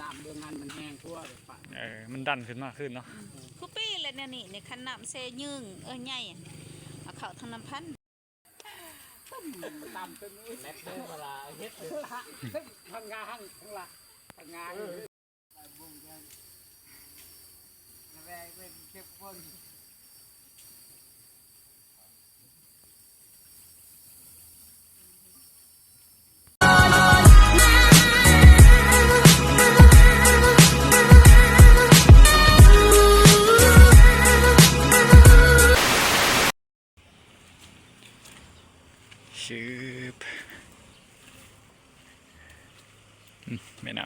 น้ำเรื่องงานมันแห้งทั่วเลยปะเออมันดันขึ้นมากขึ้นเนาะคุปปี้เลยเนี่ยนี่ในคันน้ำเซยึงเออใหญ่เอาเข้าทางน้ำพันตามเป็นแม็กเดินเวลาเฮ็ดเลยละทางงานทั้งละทางงานบุ้งกันแรงเป็นเก็บคน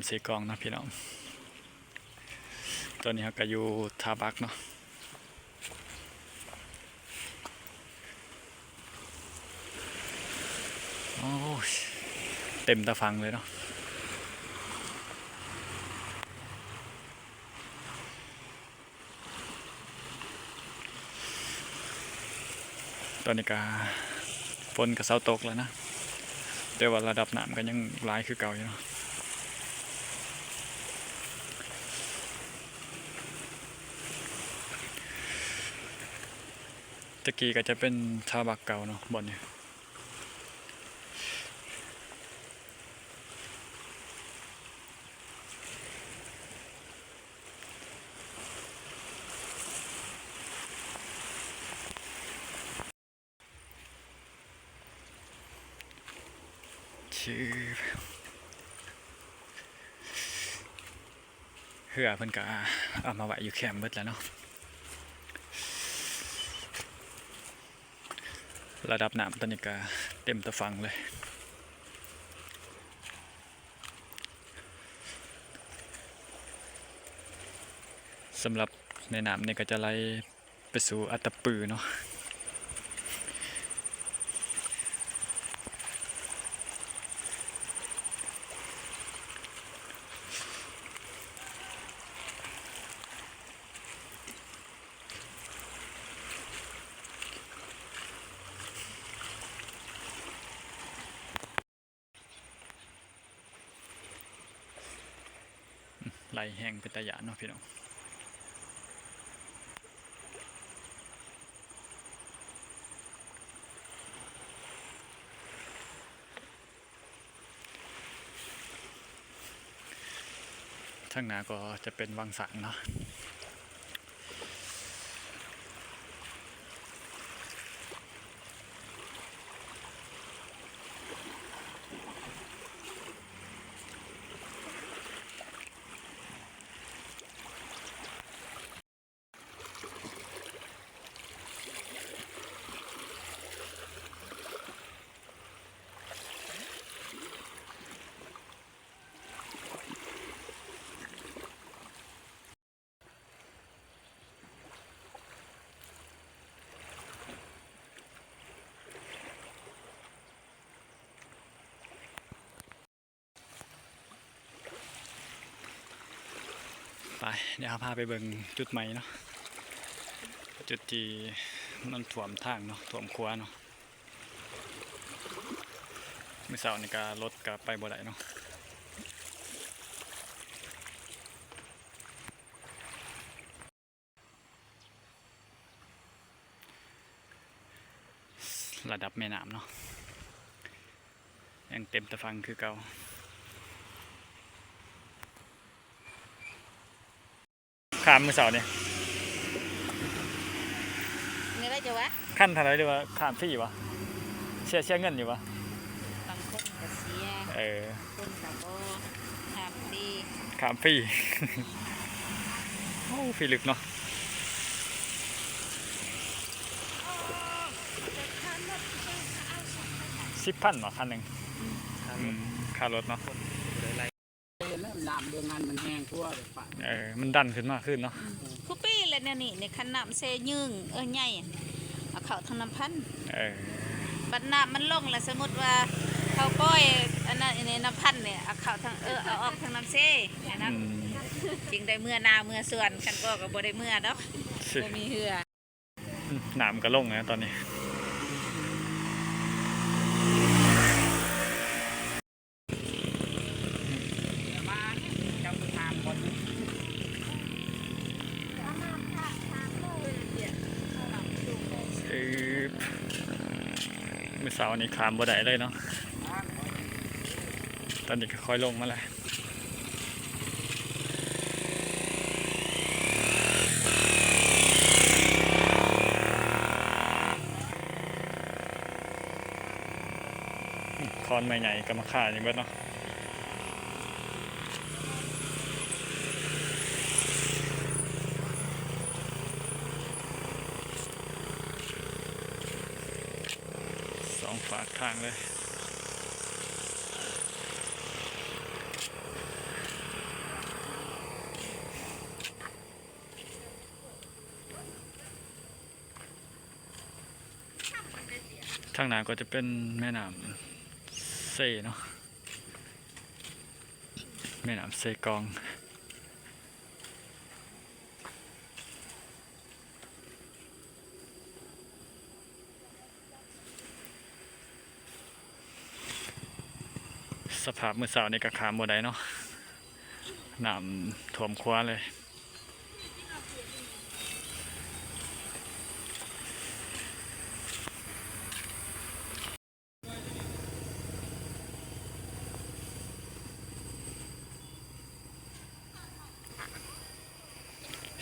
มแม่น้ำเซกองนะพี่น้องตอนนี้เราก็อยู่ทาบักเนาะโอ้ยเต็มตะฟังเลยเนาะตอนนี้ก็ฝนกับเสาตกแล้วนะ แต่ว่าระดับน้ำก็ยังร้ายคือเก่าอยู่เนาะ กี้ก็จะเป็นชาวบักเก่าเนาะบ่อนเนี่ยชื่อเหือเพิ่นก็เอามาไว้อยู่แคมป์เบิดแล้วเนาะ ระดับน้ำตันยกาเต็มตะฟังเลยสำหรับในน้ำเนี่ยก็จะไหลไปสู่อัตตปือเนาะ ไหล แห้งเป็นตะยานเนาะพี่น้องทางหน้าก็จะเป็นวังสังเนาะ ไปเดี๋ยวพาไปเบิ่งจุดใหม่เนาะจุดที่มันถ่วมทางเนาะถ่วมครัวเนาะมื่อเช้านี่ก็รถก็ไปบ่ได้เนาะระดับแม่น้ำเนาะยังเต็มตะฟังคือเก่าามมือเสาเนี่ยนี่ได้จะวะขั้นเท่าไรดีวะขามฟรีวะเชียเชียเงินอยู่วะบางคนก็เสียเออคนก็บ่ทำดีขามฟรีโอ้ฟรีลึกเนาะสิบพันเหรอคันหนึ่งอืมค่ารถเนาะเห็นแล้วน้ำเรื่องงานมันแห้งทั่วเลยปะเออมันดันขึ้นมากขึ้นเนาะคุปปี้เลยเนี่ยนี่ในคันน้ำเซยึงเออใหญ่เอาเข้าทางน้ำพันเออบัดน้ำมันลงแล้วสมมติว่าเขาก้อยอันนั้นในน้ำพันเนี่ยเอาเข้าทางเออเอาออกทางน้ำเซเนี่ยนะอืมจริงได้เมื่อนาเมื่อส่วนกันก็ก็บ่ได้เมื่อดอกสิบ่มีเหือหนามก็ลงนะตอนนี้ มื่ อเสาร์นี้ขามบ่ได้เลยเนาะ ตอนนี้ก็ค่อยลงมาแล้วคอนใหม่ใหญ่ก็มาค่านี่เบิดเนาะ สองฝาก ทางเลยทางหน้าก็จะเป็นแม่น้ำเซเนาะแม่น้ำเซกอง สภาพมือสาวในกระขามบ่ได้เนาะน้ำท่วมคว้าเลย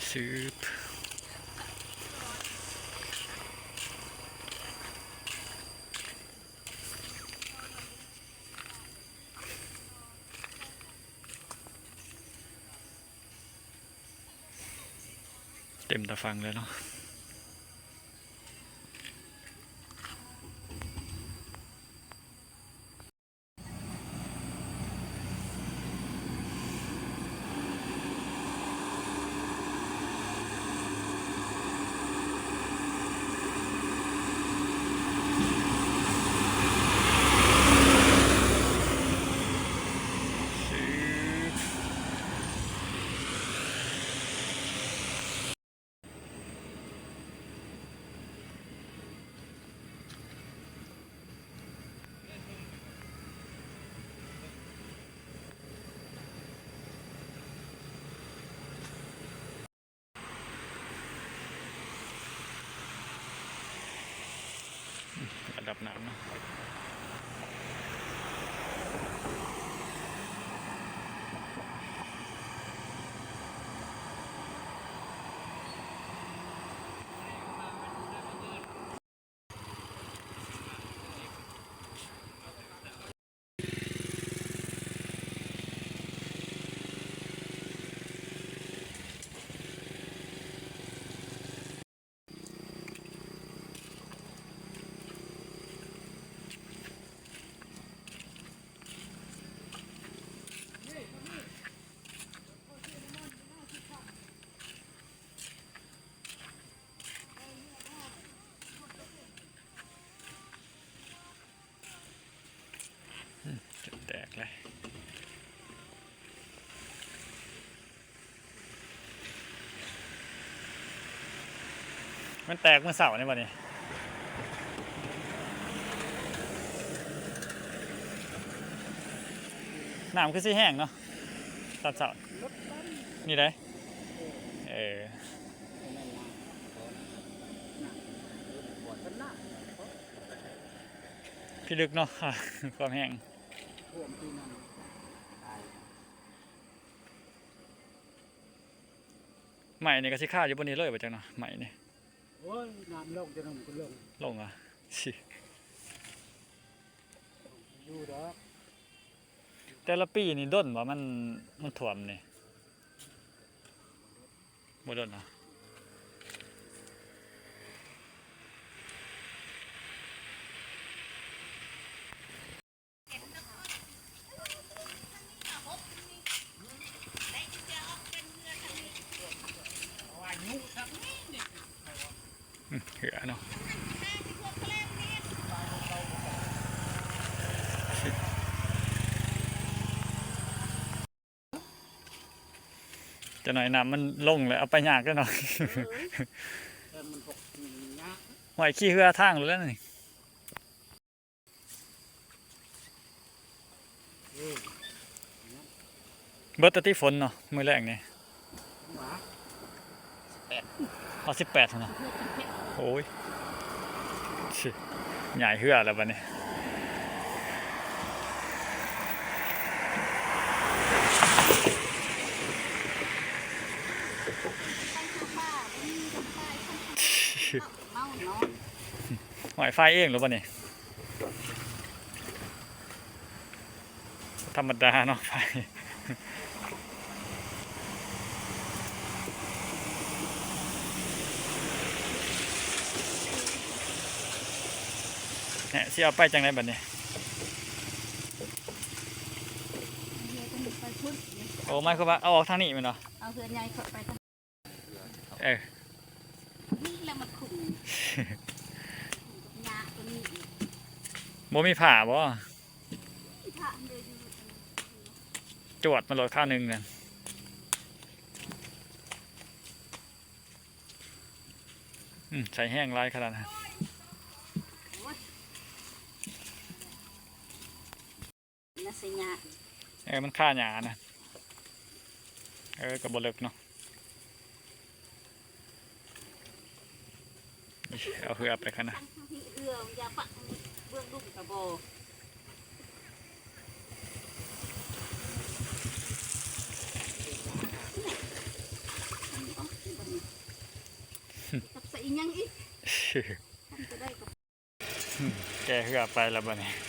ซืบ เต็มตาฟังเลยเนาะ ชืบ ระดับน้ำเนาะ จะแตกเลย มันแตกเมื่อเสาร์นี่วันนี้น้ำคือสีแห้งเนาะตัดเสาร์นี่ได้เออพี่ลึกเนาะความแห้งใหม่เนี่ยก็สิค่าอยู่บนนี้เลยไปจังเนาะใหม่เนี่ย โอ้ยน้ำลงจะลงก็ลงลงอะชิอยู่ดอกแต่ละปีนี่ด้นว่ามันมันถ่วมนี่บ่ด้นเนาะอืมเหือเนาะ จะหน่อยน้ำมันลงเลยเอาไปยากก็หน่อยแต่มันหกเนี้ยหอยขี้เหือทางเลยแล้วนี่เออเบิร์ตที่ฝนเนาะมือแรกนี่หมาเอาสิบแปดเนาะ โอ้ยชิใหญ่เหือแล้วบัดนี้เมานาะหอยไฟเองหรือเปล่านี่ธรรมดาเนาะไฟ เนี่ยสิเอาไปจังไรบัดนี้เฮียต้องไปพุ่นโอ้ไม่คือว่าเอาออกทางนี้แมันเนาะเอาเฮือนใหญ่เข้าไปทางเออนี้แล้วมันขุ่นยาตัวนี้อีกบ่มีผ่าบ่ที่พระเดินอยู่จวดมาโหลดข้าวหนึ่งเนี่ยอืมใส่แห้งไรขนาดนั้น นัสยาเออมันค่าหยานะเออกับบเลิกเนาะอิ๊ยเอาเหือไปขนาดทั้งที่เรือยาปะเบื้องลุ่มกระโบกับใส่อีกยังอีกทำจะได้กับแกเหือไปแล้วบ้านี้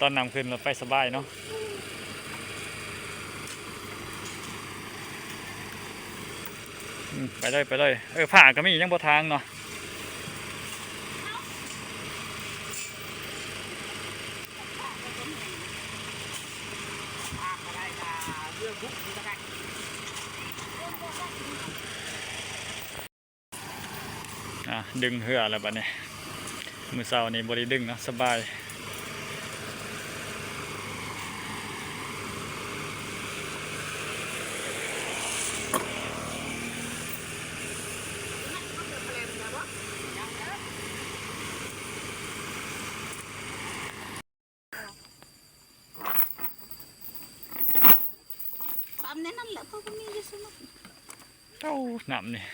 ตอนนำขึ้นรถไปสบายเนาะไปเลยไปเลยเออผ่าก็มียังบทางเนาะดึงเหือแล้วบ้านี้มือเสานี่บริดึงเนาะสบาย ปั๊มในนั่นแหละเขาก็มีอยู่สมุด เต้าหนำนี่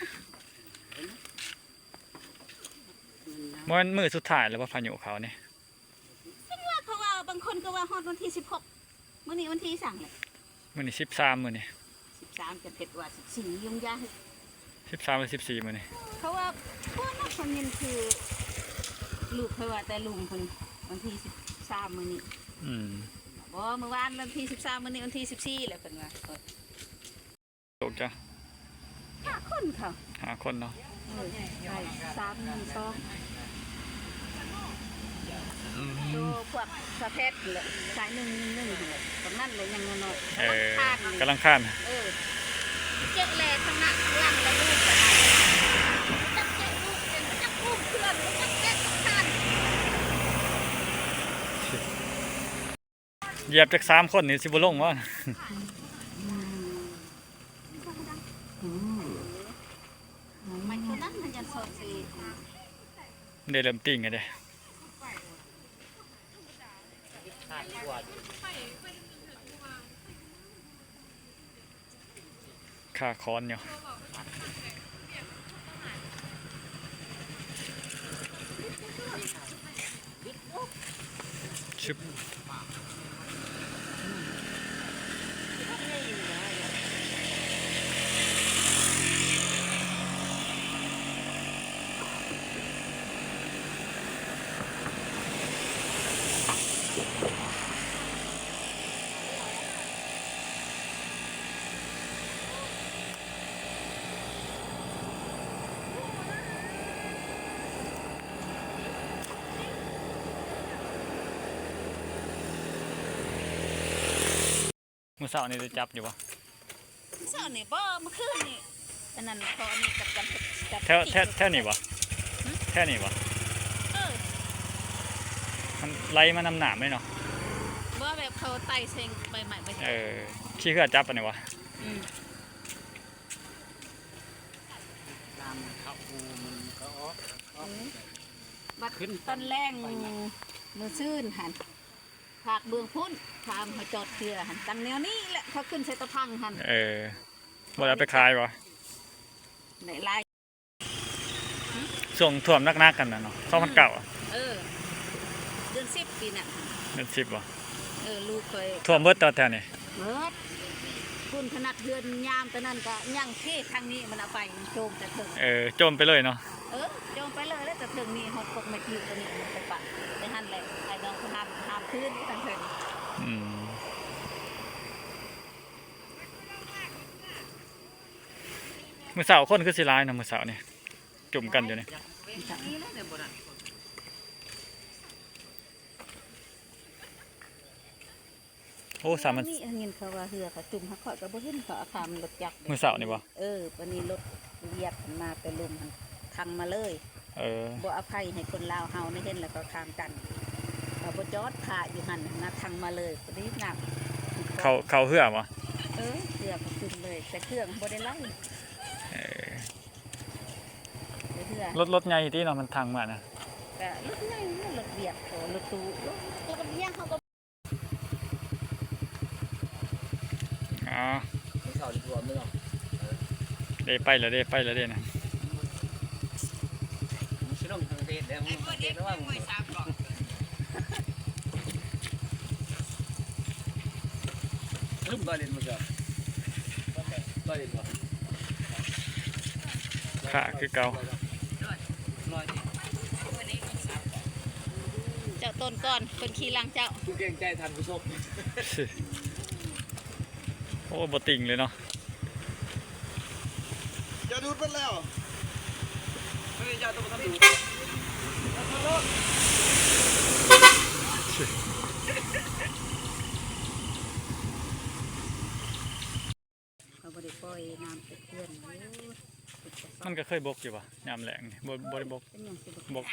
มันมือสุดท้ายแล้วว่าพายุเขานี่ว่าเขาว่าบางคนก็ว่าฮอดวันที่สิบหกมื่อนี้วันที่สั่งเลยมือนี่สิบสามมือนี่สิบสามจะเผ็ดว่าสิบสี่ยุ่งยากสิบสามหรือสิบสี่มือนี่เพราะว่าพวกนักคนเงินคือ ลูกเขาว่าแต่ลุงคนวันที่สิบสามมื่อนี้อืมบ่เมื่อวานวันที่สิบสามมื่อนี้วันที่สิบสี่แหละเป็นว่าเออตกจ้ะห้าคนเขาหาคนเนาะเออใช่สามหนึ่งสอง โตพวกสะเพชเลยสายหนึ่งหนึ่งหนึ่งตรงนั้นเลยยังน้อยๆเออข้างๆกำลังข้ามเออเจ๊เลยทั้งนั้นล่างแล้วลูกจะจับเจ๊ลูกเป็นจับลูกเพื่อนจับเจ๊ทั้งนั้นเหยียบจากสามคนนี่สิบลงวะมันคนนั้นมันจะสดสิเดเริ่มติ่งไงเด้ขาดกว่าอยู่ ค่าคอนเนาะชิป มือเสาร์นี่ได้จับอยู่ปะเช้านี่บ่เมื่อคืนนี่อันนั้นพอนี่กับกันกับแถวแถวแถวนี่ปะแถวนี่ปะเออมันไล่มานำหนามเลยเนาะบ่แบบเขาไต่เซ็งใบใหม่ไปเออขี้เหือจับปะเนี่ยวะอืมน้ำข้าวปูมันก็ออกออกบัดตอนแรงมือซื่นหัน ผากเบื้องพุ่นพามเขาจอดเรือหันตังแนวนี้แหละเขาขึ้นใส่ตะพังหันเออบ่ได้เอาไปคายปะในลายสส่งท่วมนักๆกันนะเนาะสองพันเก่าเออ เดือนสิบปีน่ะเป็นสิบบ่เออลูกเคยท่วมเบิดตัวแถวนี้เมิดคุณขนาดเดือนยามตอนนั้นก็ยังเท่ทางนี้มันเอาไปโจมแต่ถึงเออจมไปเลยเนาะเออโจมไปเลยแล้วแต่ถึงนี่หดปกไม่คิวตัวนี้มันไปปะไปหันแหละ ไอ้น้องเขาทำทำพื้นทางเถิงอืมมือเสาคนคือสิร้ายเนาะมือเสานี่จุ่มกันอยู่นี่นี่นะเดี๋ยวบ่ได้โอ้สามมันนี่เงินเขาว่าเหือเขาจุ่มเขาข่อยก็บ่เห็นเขาเอาขามรถจักรมือเสานี่บ่เออวันนี้รถเหยียบมันมาไปลุมมันทางมาเลย เออบ่อภัยให้คนลาวเฮาในเห็นแล้วก็ข้ามกัน เขาบ่จอดผ่าอยู่หันนะทางมาเลยพอดีหนักเขาเขาเหือบ่เออเสือก็ขึ้นเลย แต่เครื่องบ่ได้ไล่เออเดี๋ยวเหือรถรถใหญ่ที่เนาะมันทางมานะก็รถใหญ่เนี่ยรถเบียดโอ้รถตู้รถแล้วก็ย่างเขาก็อ๋อเสาดีกว่าไม่หรอกเด้ไปแล้วเด้ไปแล้วเด้นะมึงชิ ลงทางเทศเด้อมึงทางเทศแล้วว่ามึงลืมตอนเรียนมึงจ้ะตอนเรียนวะขาคือเก่าน้อยดิเจ้าต้นก่อนคนขี่หลังเจ้ากูเกรงใจทันผู้ชมโอ้บ่ติงเลยเนาะจะดูดไปแล้วเฮ้ยจะต้องทำดู เขาบ่ได้ปล่อยน้ำไปเพื่อนโอ้ยมันก็เคยบกอยู่ป่ะยามแหลงนี่บ่บ่ได้บกเป็นหยังสิบ่บก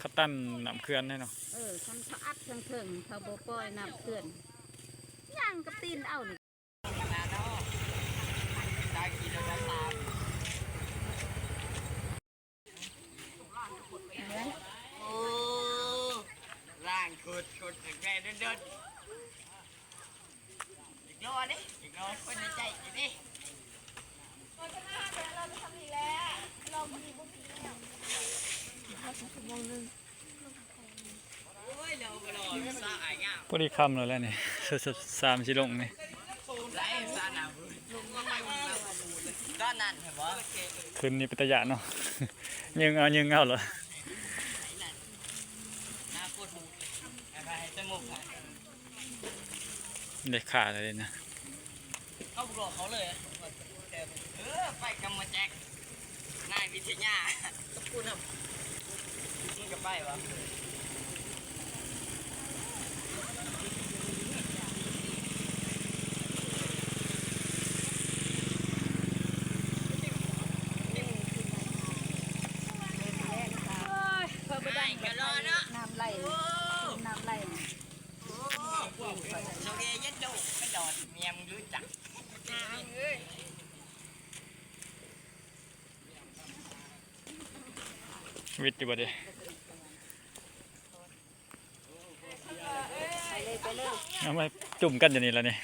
ขับตั้นน้ำเขื่อนให้เนาะเออคันเขาอัดเครื่องเถิงเขาบ่ปล่อยน้ำเพื่อนย่างกับตีนเอานี่ โอ้ล่างขุ ดขุดแกเดินเดินอีกรอดิอีกรอคนในใจอีกดิโอ้ยเราไปรอสาอายงามพอดีคำแล้วแหละนี่สามชิลงนี่ไรสาหนาบุญก็นั่นเห็นบ่คืนนี้เป็นตะยะเนาะยิงเอายิงเอาเหรอ หน้าปวดหูอะไรจมูกอะ เด็กขาดเลยนะเข้าบอกเขาเลยเออไปกำมาแจกนายวิทยาตะกูนมึงกับไปวะ เพิ่นบ่ได้กันรอเนาะน้ำไหลน้ำไหล โซเกยัดดูไม่ดอดเมียมรู้จัก วิทย์ อยู่บ่เด้เอามาจุ่มกันอยู่นี่แล้วนี่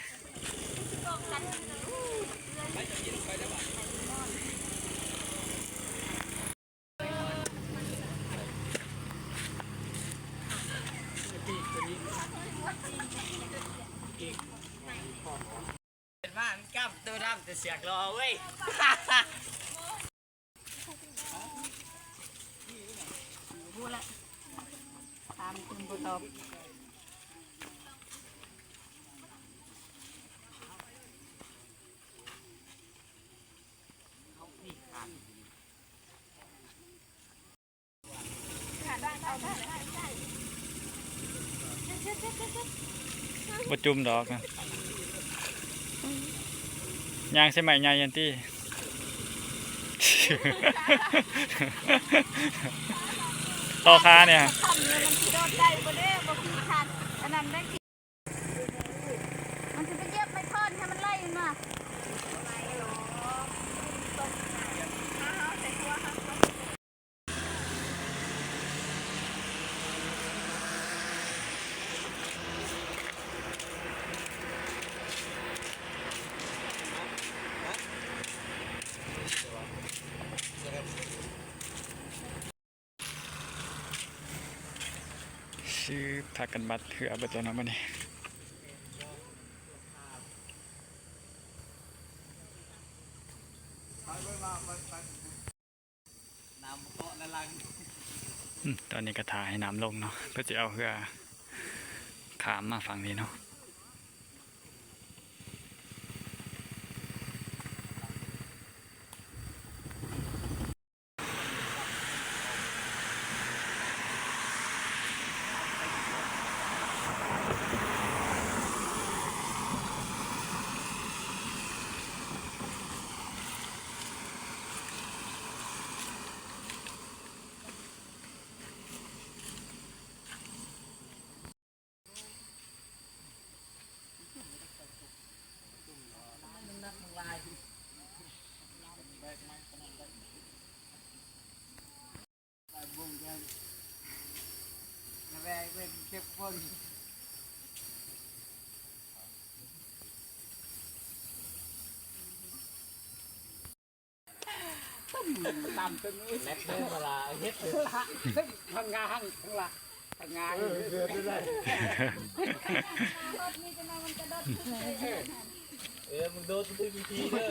เป็นว่ามันกล้ามตัวดำแต่เสียกรอเว้ย พูดละ ตามคุณบ่ตอบบ่จุ่ ต่อค้าเนี่ยมันจะได้บ่เด้บ่คือทันอันนั้นได้กินมันสิไปเย็บไม่ทอนให้มันไล่มา กันบัดเถือเบิดแล้วเนาะบัดนี้น้ำเกาะละลังอืมตอนนี้กระถ่ายให้น้ำลงเนาะเพื่อจะเอาเรือขามมาฝั่งนี้เนาะ บุ้งกันระแวงเป็นเก็บคน ต้มตำเป็นแม็กเวลาเฮ็ดละซึ่งทางงานทั้งละทางงานเดือดได้เออมึงโดนทุกทีเด้อ